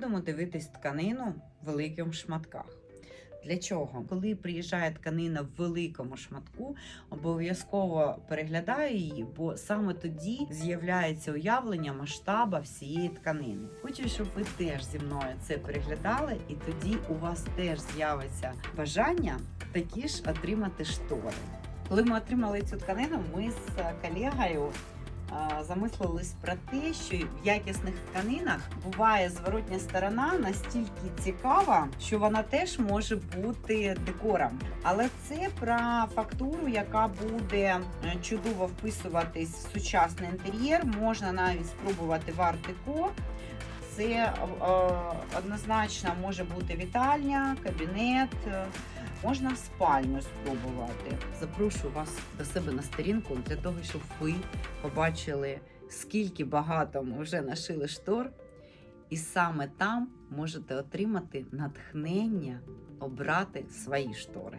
будемо дивитись тканину в великих шматках. Для чого? Коли приїжджає тканина в великому шматку, обов'язково переглядаю її, бо саме тоді з'являється уявлення масштаба всієї тканини. Хочу, щоб ви теж зі мною це переглядали, і тоді у вас теж з'явиться бажання такі ж отримати штори. Коли ми отримали цю тканину, ми з колегою замислились про те, що в якісних тканинах буває зворотня сторона настільки цікава, що вона теж може бути декором. Але це про фактуру, яка буде е, чудово вписуватись в сучасний інтер'єр. Можна навіть спробувати в арт-деко. Це е, однозначно може бути вітальня, кабінет. Можна в спальню спробувати. Запрошую вас до себе на сторінку для того, щоб ви побачили, скільки багато ми вже нашили штор, і саме там можете отримати натхнення обрати свої штори.